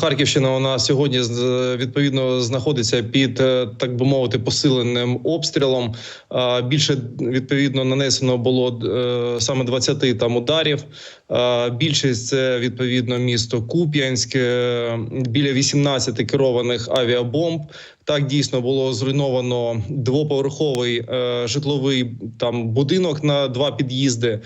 Харківщина вона сьогодні відповідно знаходиться під е, так би мовити посиленим обстрілом. Більше відповідно нанесено було е, саме 20 там ударів. А, Більшість це відповідно місто Куп'янськ, е, біля 18 керованих авіабомб. Так дійсно було зруйновано двоповерховий е, житловий там будинок на два під'їзди.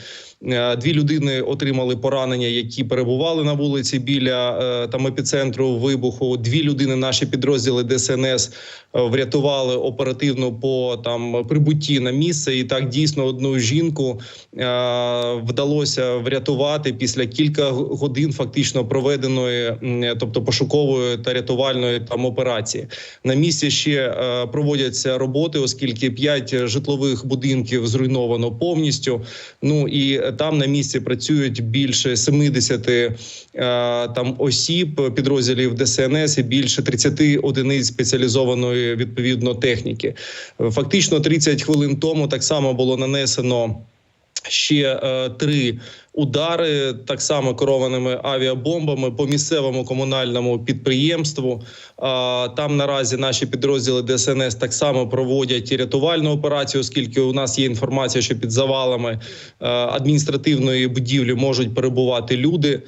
Е, Дві людини отримали поранення, які перебували на вулиці біля е, там епіцентру вибуху. Дві людини наші підрозділи ДСНС е, врятували оперативно по там прибутті на місце. І так дійсно одну жінку е, вдалося врятувати після кілька годин фактично проведеної, тобто пошукової та рятувальної там операції. На місці ще е, проводяться роботи, оскільки п'ять житлових будинків зруйновано повністю. Ну і там на місці працюють більше 70 е, там осіб підрозділів ДСНС і більше 30 одиниць спеціалізованої відповідно техніки. Фактично 30 хвилин тому так само було нанесено. Ще е, три удари так само керованими авіабомбами по місцевому комунальному підприємству. Там наразі наші підрозділи ДСНС так само проводять рятувальну операцію, оскільки у нас є інформація, що під завалами е, адміністративної будівлі можуть перебувати люди.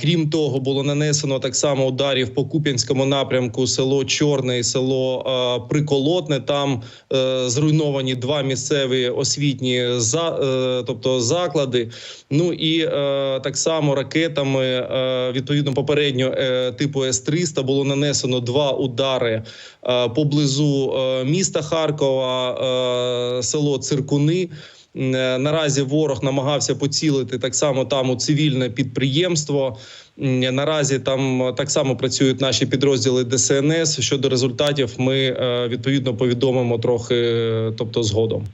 Крім того, було нанесено так само ударів по Куп'янському напрямку, село Чорне і село е, Приколотне. Там е, зруйновані два місцеві освітні за, тобто заклади. Ну і е, так само ракетами е, відповідно попередньо е, типу С-300 було нанесено два удари поблизу міста Харкова, село Циркуни. Наразі ворог намагався поцілити так само там у цивільне підприємство. Наразі там так само працюють наші підрозділи ДСНС. Щодо результатів, ми відповідно повідомимо трохи, тобто згодом.